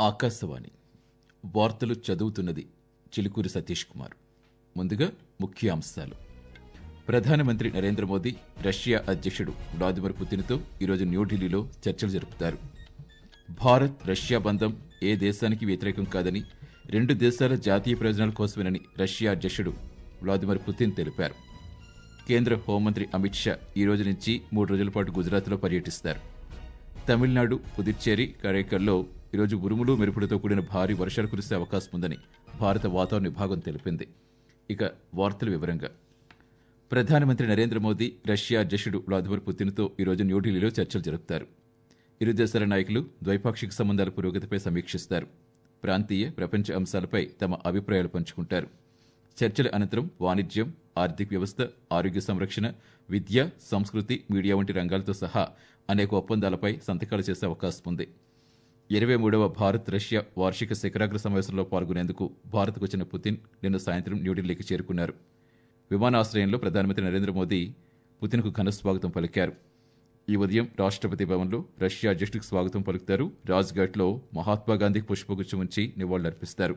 ఆకాశవాణి. వార్తలు చదువుతున్నది చిలుకూరి సతీష్ కుమార్. ముందుగా ముఖ్య అంశాలు ప్రధానమంత్రి నరేంద్ర మోదీ రష్యా అధ్యక్షుడు వ్లాదిమిర్ పుతిన్తో ఈరోజు న్యూఢిల్లీలో చర్చలు జరుపుతారు. భారత్ రష్యా బంధం ఏ దేశానికి వ్యతిరేకం కాదని రెండు దేశాల జాతీయ ప్రయోజనాల కోసమేనని రష్యా అధ్యక్షుడు వ్లాదిమిర్ పుతిన్ తెలిపారు. కేంద్ర హోంమంత్రి అమిత్ షా ఈ రోజు నుంచి మూడు రోజుల పాటు గుజరాత్లో పర్యటిస్తారు. తమిళనాడు పుదుచ్చేరి కరైకల్లో ఈరోజు ఉరుములు మెరుపులతో కూడిన భారీ వర్షాలు కురిసే అవకాశం ఉందని భారత వాతావరణ విభాగం తెలిపింది. ఇక వార్తల వివరంగా. ప్రధానమంత్రి నరేంద్ర మోదీ రష్యా అధ్యక్షుడు వ్లాదిమిర్ పుతిన్తో ఈరోజు న్యూఢిల్లీలో చర్చలు జరుపుతారు. ఇరు దేశాల నాయకులు ద్వైపాక్షిక సంబంధాల పురోగతిపై సమీక్షిస్తారు. ప్రాంతీయ ప్రపంచ అంశాలపై తమ అభిప్రాయాలు పంచుకుంటారు. చర్చల అనంతరం వాణిజ్యం ఆర్థిక వ్యవస్థ ఆరోగ్య సంరక్షణ విద్య సంస్కృతి మీడియా వంటి రంగాలతో సహా అనేక ఒప్పందాలపై సంతకాలు చేసే అవకాశం ఉంది. ఇరవై మూడవ భారత్ రష్యా వార్షిక శిఖరాగ్ర సమావేశంలో పాల్గొనేందుకు భారత్కు వచ్చిన పుతిన్ నిన్న సాయంత్రం న్యూఢిల్లీకి చేరుకున్నారు. విమానాశ్రయంలో ప్రధానమంత్రి నరేంద్ర మోదీ పుతిన్కు ఘన స్వాగతం పలికారు. ఈ ఉదయం రాష్ట్రపతి భవన్లో రష్యా అధ్యక్షుడికి స్వాగతం పలుకుతారు. రాజ్ఘాట్లో మహాత్మాగాంధీకి పుష్పగుచ్చం ఉంచి నివాళులర్పిస్తారు.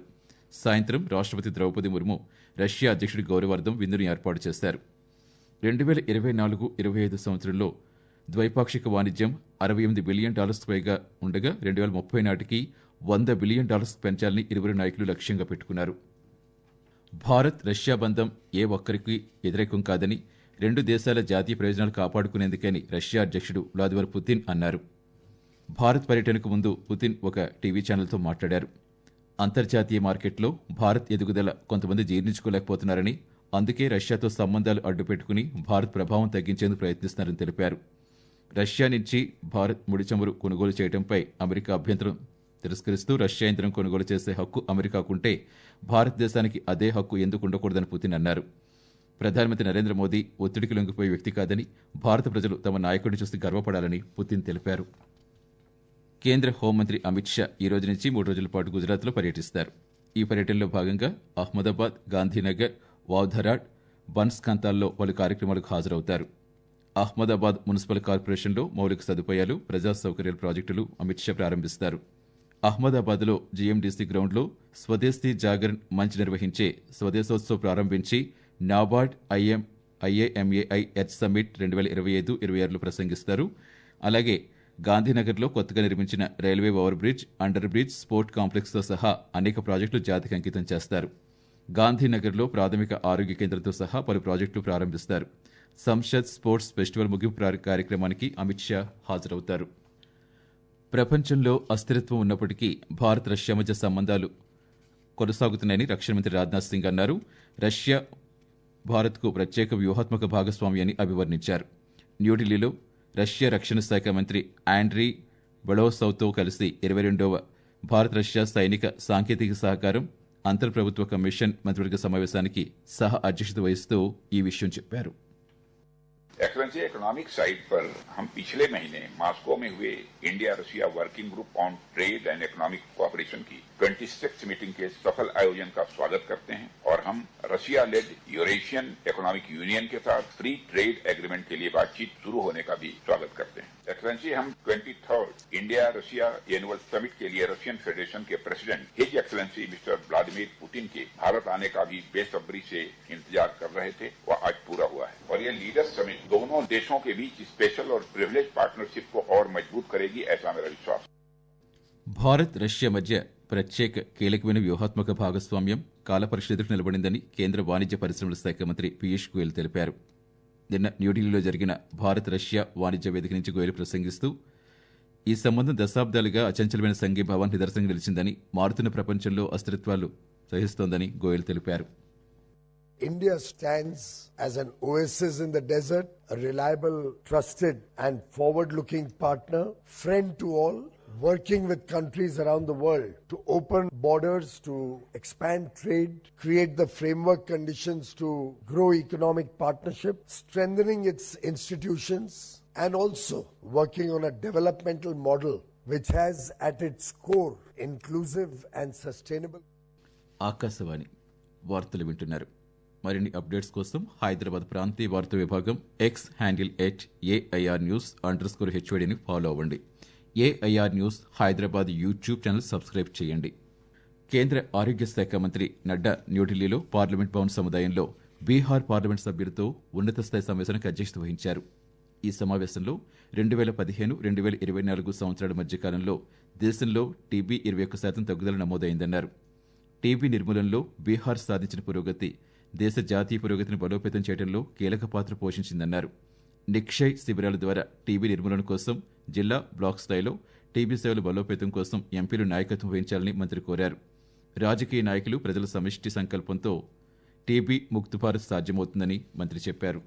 సాయంత్రం రాష్ట్రపతి ద్రౌపది ముర్ము రష్యా అధ్యక్షుడి గౌరవార్థం విందును ఏర్పాటు చేశారు. రెండు వేల ఇరవై నాలుగు ఇరవై ఐదు సంవత్సరంలో ద్వైపాక్షిక వాణిజ్యం అరవై ఎనిమిది బిలియన్ డాలర్స్ పైగా ఉండగా రెండు వేల ముప్పై నాటికి వంద బిలియన్ డాలర్స్ పెంచాలని ఇరువురు నాయకులు లక్ష్యంగా పెట్టుకున్నారు. భారత్ రష్యా బంధం ఏ ఒక్కరికి వ్యతిరేకం కాదని రెండు దేశాల జాతీయ ప్రయోజనాలు కాపాడుకునేందుకని రష్యా అధ్యక్షుడు వ్లాదిమిర్ పుతిన్ అన్నారు. భారత్ పర్యటనకు ముందు పుతిన్ ఒక టీవీ ఛానల్తో మాట్లాడారు. అంతర్జాతీయ మార్కెట్లో భారత్ ఎదుగుదల కొంతమంది జీర్ణించుకోలేకపోతున్నారని అందుకే రష్యాతో సంబంధాలు అడ్డుపెట్టుకుని భారత్ ప్రభావం తగ్గించేందుకు ప్రయత్నిస్తున్నారని తెలిపారు. రష్యా నుంచి భారత్ ముడి చమురు కొనుగోలు చేయడంపై అమెరికా అభ్యంతరం తిరస్కరిస్తూ రష్యా యంత్రం కొనుగోలు చేసే హక్కు అమెరికాకుంటే భారతదేశానికి అదే హక్కు ఎందుకు ఉండకూడదని పుతిన్ అన్నారు. ప్రధానమంత్రి నరేంద్ర మోదీ ఒత్తిడికి లొంగిపోయే వ్యక్తి కాదని భారత ప్రజలు తమ నాయకుడిని చూసి గర్వపడాలని పుతిన్ తెలిపారు. కేంద్ర హోంమంత్రి అమిత్ షా ఈ రోజు నుంచి మూడు రోజుల పాటు గుజరాత్లో పర్యటిస్తారు. ఈ పర్యటనలో భాగంగా అహ్మదాబాద్ గాంధీనగర్ వావ్ధరాడ్ బన్స్కాంతాల్లో పలు కార్యక్రమాలకు హాజరవుతారు. అహ్మదాబాద్ మున్సిపల్ కార్పొరేషన్లో మౌలిక సదుపాయాలు ప్రజా సౌకర్యాల ప్రాజెక్టులు అమిత్ షా ప్రారంభిస్తారు. అహ్మదాబాద్లో జీఎండీసీ గ్రౌండ్లో స్వదేశీ జాగరణ్ మంచ్ నిర్వహించే స్వదేశోత్సవ్ ప్రారంభించి NABARD IM IAMAI H summit రెండు వేల ఇరవై ఐదు ఇరవై ఆరులో ప్రసంగిస్తారు. అలాగే గాంధీనగర్లో కొత్తగా నిర్మించిన railway over bridge under bridge sport కాంప్లెక్స్తో సహా అనేక ప్రాజెక్టులు జాతికి అంకితం చేస్తారు. గాంధీనగర్లో ప్రాథమిక ఆరోగ్య కేంద్రంతో సహా పలు ప్రాజెక్టులు ప్రారంభిస్తారు. సంసద్ స్పోర్ట్స్ ఫెస్టివల్ ముగింపు కార్యక్రమానికి అమిత్ షా హాజరవుతారు. ప్రపంచంలో అస్థిరత్వం ఉన్నప్పటికీ భారత్ రష్యా మధ్య సంబంధాలు కొనసాగుతున్నాయని రక్షణ మంత్రి రాజ్నాథ్ సింగ్ అన్నారు. రష్యా భారత్కు ప్రత్యేక వ్యూహాత్మక భాగస్వామి అని అభివర్ణించారు. న్యూఢిల్లీలో రష్యా రక్షణ శాఖ మంత్రి ఆండ్రీ బెడోసౌతో కలిసి ఇరవై రెండవ భారత్ రష్యా సైనిక సాంకేతిక సహకారం అంతర్ప్రభుత్వ కమిషన్ మంత్రివర్గ సమావేశానికి సహ అధ్యక్షత వహిస్తూ ఈ విషయం చెప్పారు. एक्सलेंसी इकोनॉमिक साइड पर हम पिछले महीने मॉस्को में हुए India Russia working group on trade and economic cooperation की 26 मीटिंग के सफल आयोजन का स्वागत करते हैं और हम Russia led Eurasian economic union के साथ फ्री ट्रेड एग्रीमेंट के लिए बातचीत शुरू होने का भी स्वागत करते हैं। एक्सलेंसी हम twenty third India Russia annual summit के लिए रशियन फेडरेशन के president his excellency mister Vladimir Putin के भारत आने का भी बेसब्री से इंतज़ार कर रहे थे, वह आज पूरा हुआ है। और ये लीडर्स समिट दोनों देशों के बीच स्पेशल और प्रिविलेज पार्टनरशिप को और मजबूत करेगी ऐसा मेरा विश्वास है భారత్ రష్యా మధ్య ప్రత్యేక కీలకమైన వ్యూహాత్మక భాగస్వామ్యం కాలపరిషత్తుకు నిలబడిందని కేంద్ర వాణిజ్య పరిశ్రమల శాఖ మంత్రి పీయూష్ గోయల్ తెలిపారు నిన్న న్యూఢిల్లీలో జరిగిన భారత్ రష్యా వాణిజ్య వేదిక నుంచి గోయల్ ప్రసంగిస్తూ ఈ సంబంధం దశాబ్దాలుగా అచంచలమైన సంఘీభావం నిదర్శనంగా నిలిచిందని మారుతున్న ప్రపంచంలో అస్థిరత్వాలు సహిస్తోందని గోయల్ తెలిపారు India stands as an oasis in the desert, a reliable, trusted, and forward looking partner, friend to all, working with countries around the world to open borders, to expand trade, create the framework conditions to grow economic partnership, strengthening its institutions, and also working on a developmental model which has at its core inclusive and sustainable. Akashvani వార్తలు వింటున్నారు మరిన్ని updates కోసం హైదరాబాద్ ప్రాంతీయ వార్తా విభాగం X handle at AIR news under score హెచ్ఓడిని follow అవ్వండి. AIR news Hyderabad YouTube channel subscribe చేయండి. కేంద్ర ఆరోగ్య శాఖ మంత్రి నడ్డా న్యూఢిల్లీలో పార్లమెంట్ భవన్ సముదాయంలో బీహార్ పార్లమెంట్ సభ్యులతో ఉన్నత స్థాయి సమావేశానికి అధ్యక్షత వహించారు. ఈ సమావేశంలో రెండు వేల పదిహేను రెండు వేల ఇరవై నాలుగు సంవత్సరాల మధ్య కాలంలో దేశంలో టీబీ ఇరవై ఒక్క శాతం తగ్గుదల నమోదైందన్నారు. టీబీ నిర్మూలనలో బీహార్ సాధించిన పురోగతి దేశ జాతీయ పురోగతిని బలోపేతం చేయడంలో కీలక పాత్ర పోషించిందన్నారు. నిక్షయ్ శిబిరాల ద్వారా టీబీ నిర్మూలన కోసం జిల్లా బ్లాక్ స్థాయిలో టీబీ సేవల బలోపేతం కోసం ఎంపీలు నాయకత్వం వహించాలని మంత్రి కోరారు. రాజకీయ నాయకులు ప్రజల సమిష్టి సంకల్పంతో టీబీ ముక్త భారత్ సాధ్యమవుతుందని మంత్రి చెప్పారు.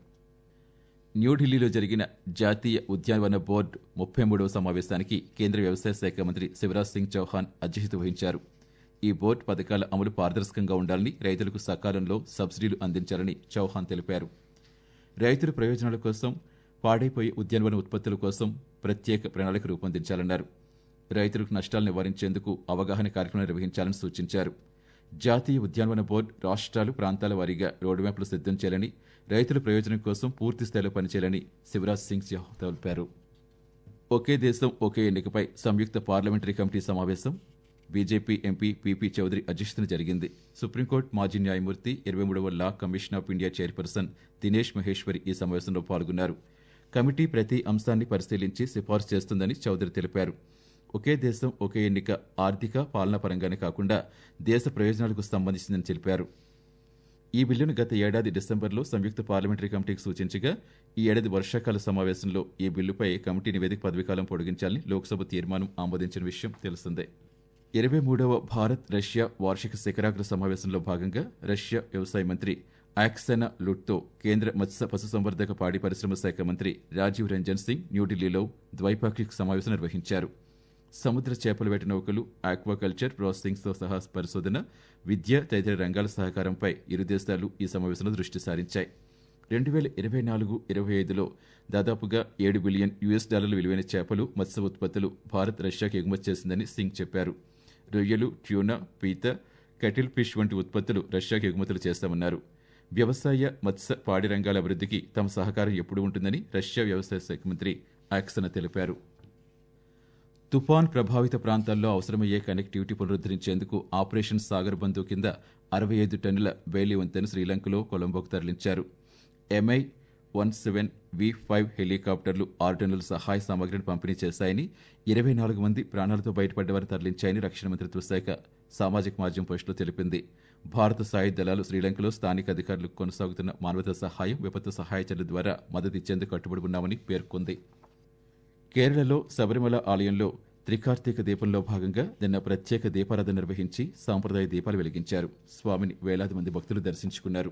న్యూఢిల్లీలో జరిగిన జాతీయ ఉద్యానవన బోర్డు ముప్పై మూడవ సమావేశానికి కేంద్ర వ్యవసాయ శాఖ మంత్రి శివరాజ్ సింగ్ చౌహాన్ అధ్యక్షత వహించారు. ఈ బోర్డు పథకాల అమలు పారదర్శకంగా ఉండాలని రైతులకు సకాలంలో సబ్సిడీలు అందించాలని చౌహాన్ తెలిపారు. రైతుల ప్రయోజనాల కోసం పాడైపోయే ఉద్యానవన ఉత్పత్తుల కోసం ప్రత్యేక ప్రణాళిక రూపొందించాలన్నారు. రైతులకు నష్టాలు నివారించేందుకు అవగాహన కార్యక్రమం నిర్వహించాలని సూచించారు. జాతీయ ఉద్యానవన బోర్డు రాష్ట్రాలు ప్రాంతాల వారీగా రోడ్ మ్యాప్లు సిద్ధం చేయాలని రైతుల ప్రయోజనం కోసం పూర్తి స్థాయిలో పనిచేయాలని శివరాజ్ సింగ్ చౌహాన్ తెలిపారు. ఒకే దేశం ఒకే ఎన్నికపై సంయుక్త పార్లమెంటరీ కమిటీ సమావేశం బీజేపీ ఎంపీ పీపీ చౌదరి అధ్యక్షతన జరిగింది. సుప్రీంకోర్టు మాజీ న్యాయమూర్తి ఇరవై మూడవ law commission of India chairperson Dinesh Maheshwari ఈ సమావేశంలో పాల్గొన్నారు. కమిటీ ప్రతి అంశాన్ని పరిశీలించి సిఫార్సు చేస్తుందని చౌదరి తెలిపారు. ఒకే దేశం ఒకే ఎన్నిక ఆర్థిక పాలనా పరంగానే కాకుండా దేశ ప్రయోజనాలకు సంబంధించిందని తెలిపారు. ఈ బిల్లును గత ఏడాది డిసెంబర్లో సంయుక్త పార్లమెంటరీ కమిటీకి సూచించగా ఈ ఏడాది వర్షాకాల సమావేశంలో ఈ బిల్లుపై కమిటీ నివేదిక పదవీకాలం పొడిగించాలని లోక్సభ తీర్మానం ఆమోదించిన విషయం తెలిసిందే. ఇరవై మూడవ భారత్ రష్యా వార్షిక శిఖరాగ్ర సమావేశంలో భాగంగా రష్యా వ్యవసాయ మంత్రి యాక్సెనా లుట్తో కేంద్ర మత్స్య పశుసంవర్ధక పాడి పరిశ్రమ శాఖ మంత్రి రాజీవ్ రంజన్ సింగ్ న్యూఢిల్లీలో ద్వైపాక్షిక సమావేశం నిర్వహించారు. సముద్ర చేపల వేట నౌకలు ఆక్వాకల్చర్ ప్రాసెసింగ్తో సహా పరిశోధన విద్య తదితర రంగాల సహకారంపై ఇరు దేశాలు ఈ సమావేశంలో దృష్టి సారించాయి. రెండు వేల ఇరవై నాలుగు ఇరవై ఐదులో దాదాపుగా ఏడు బిలియన్ యుఎస్ డాలర్ల విలువైన చేపలు మత్స్య ఉత్పత్తులు భారత్ రష్యాకి ఎగుమతి చేసిందని సింగ్ చెప్పారు. రొయ్యలు ట్యూనా పీత కటిల్ ఫిష్ వంటి ఉత్పత్తులు రష్యాకి ఎగుమతులు చేస్తామన్నారు. వ్యవసాయ మత్స్య పాడి రంగాల అభివృద్ధికి తమ సహకారం ఎప్పుడు ఉంటుందని రష్యా వ్యవసాయ శాఖ మంత్రి ఆక్సన తెలిపారు. తుఫాన్ ప్రభావిత ప్రాంతాల్లో అవసరమయ్యే కనెక్టివిటీ పునరుద్ధరించేందుకు ఆపరేషన్ సాగర్ బంధు కింద అరవై ఐదు టన్నుల బెయిలీ వంతెన శ్రీలంకలో కొలంబోకు తరలించారు. MI one seven V five హెలికాప్టర్లు ఆరు టన్నుల సహాయ సామగ్రిని పంపిణీ చేశాయని ఇరవై నాలుగు మంది ప్రాణాలతో బయటపడ్డవారు తరలించాయని రక్షణ మంత్రిత్వ శాఖ సామాజిక మాధ్యమం పోస్టులో తెలిపింది. భారత సాయుధ దళాలు శ్రీలంకలో స్థానిక అధికారులకు కొనసాగుతున్న మానవతా సహాయం విపత్తు సహాయ చర్యల ద్వారా మద్దతు ఇచ్చేందుకు కట్టుబడి ఉన్నామని పేర్కొంది. కేరళలో శబరిమల ఆలయంలో త్రికార్తీక దీపంలో భాగంగా నిన్న ప్రత్యేక దీపారాధన నిర్వహించి సాంప్రదాయ దీపాలు వెలిగించారు. స్వామిని వేలాది మంది భక్తులు దర్శించుకున్నారు.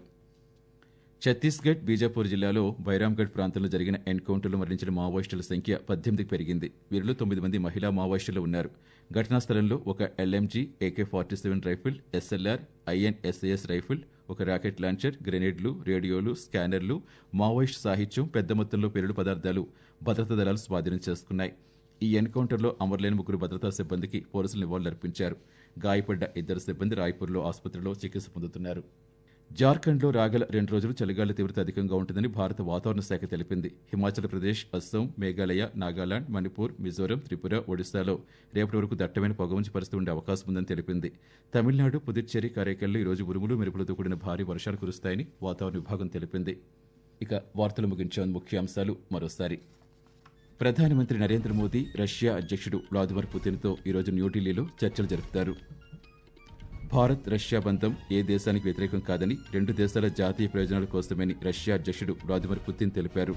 ఛత్తీస్గఢ్ బీజాపూర్ జిల్లాలో బైరామ్గఢ్ ప్రాంతంలో జరిగిన ఎన్కౌంటర్లో మరణించిన మావోయిస్టుల సంఖ్య పద్దెనిమిదికి పెరిగింది. వీరిలో తొమ్మిది మంది మహిళా మావోయిస్టులు ఉన్నారు. ఘటనా స్థలంలో ఒక LMG AK forty seven rifle SLR INSAS rifle ఒక రాకెట్ లాంచర్ గ్రెనేడ్లు రేడియోలు స్కానర్లు మావోయిస్ట్ సాహిత్యం పెద్ద మొత్తంలో పేలుడు పదార్థాలు భద్రతా దళాలు స్వాధీనం చేసుకున్నాయి. ఈ ఎన్కౌంటర్లో అమరులైన ముగ్గురు భద్రతా సిబ్బందికి పోలీసులు నివాళులర్పించారు. గాయపడ్డ ఇద్దరు సిబ్బంది రాయ్పూర్లో ఆసుపత్రిలో చికిత్స పొందుతున్నారు. జార్ఖండ్లో రాగల రెండు రోజులు చలిగాలి తీవ్రత అధికంగా ఉంటుందని భారత వాతావరణ శాఖ తెలిపింది. హిమాచల్ ప్రదేశ్ అస్సాం మేఘాలయ నాగాలాండ్ మణిపూర్ మిజోరం త్రిపుర ఒడిశాలో రేపటి వరకు దట్టమైన పొగమంచు పరిస్థితి ఉండే అవకాశం ఉందని తెలిపింది. తమిళనాడు పుదుచ్చేరి కారైకల్లో ఈ రోజు ఉరుములు మెరుపులతో కూడిన భారీ వర్షాలు కురుస్తాయని వాతావరణ విభాగం తెలిపింది. ఇక వార్తలు ముగించే ముఖ్యాంశాలు మరోసారి. ప్రధానమంత్రి నరేంద్ర మోదీ రష్యా అధ్యక్షుడు వ్లాదిమిర్ పుతిన్తో ఈరోజు న్యూఢిల్లీలో చర్చలు జరుపుతారు. భారత్ రష్యా బంధం ఏ దేశానికి వ్యతిరేకం కాదని రెండు దేశాల జాతీయ ప్రయోజనాల కోసమని రష్యా అధ్యక్షుడు వ్లాదిమిర్ పుతిన్ తెలిపారు.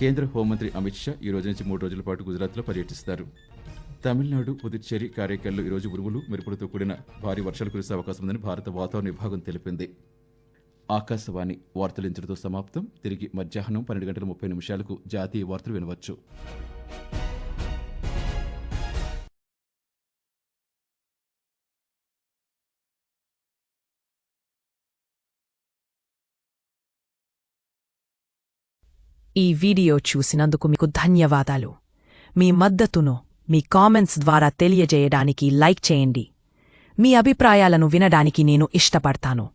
కేంద్ర హోంమంత్రి అమిత్ షా ఈ రోజు నుంచి మూడు రోజుల పాటు గుజరాత్లో పర్యటిస్తారు. తమిళనాడు పుదుచ్చేరి కార్యక్రమంలో ఈ రోజు ఉరుములు మెరుపులతో కూడిన భారీ వర్షాలు కురిసే అవకాశం ఉందని భారత వాతావరణ విభాగం తెలిపింది. ఆకాశవాణి వార్తలు ఇంతటితో సమాప్తం. తిరిగి మధ్యాహ్నం పన్నెండు గంటల ముప్పై నిమిషాలకు జాతీయ వార్తలు వినవచ్చు. ఈ వీడియో చూసినందుకు మీకు ధన్యవాదాలు. మీ మద్దతును మీ కామెంట్స్ ద్వారా తెలియజేయడానికి లైక్ చేయండి. మీ అభిప్రాయాలను వినడానికి నేను ఇష్టపడతాను.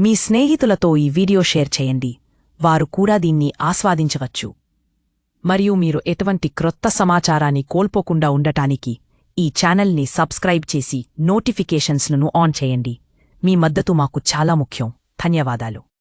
మీ స్నేహితులతో ఈ వీడియో షేర్ చేయండి. వారు కూడా దీన్ని ఆస్వాదించవచ్చు. మరియు మీరు ఎటువంటి క్రొత్త సమాచారాన్ని కోల్పోకుండా ఉండటానికి ఈ ఛానల్ని సబ్స్క్రైబ్ చేసి నోటిఫికేషన్స్లను ఆన్ చేయండి. మీ మద్దతు మాకు చాలా ముఖ్యం. ధన్యవాదాలు.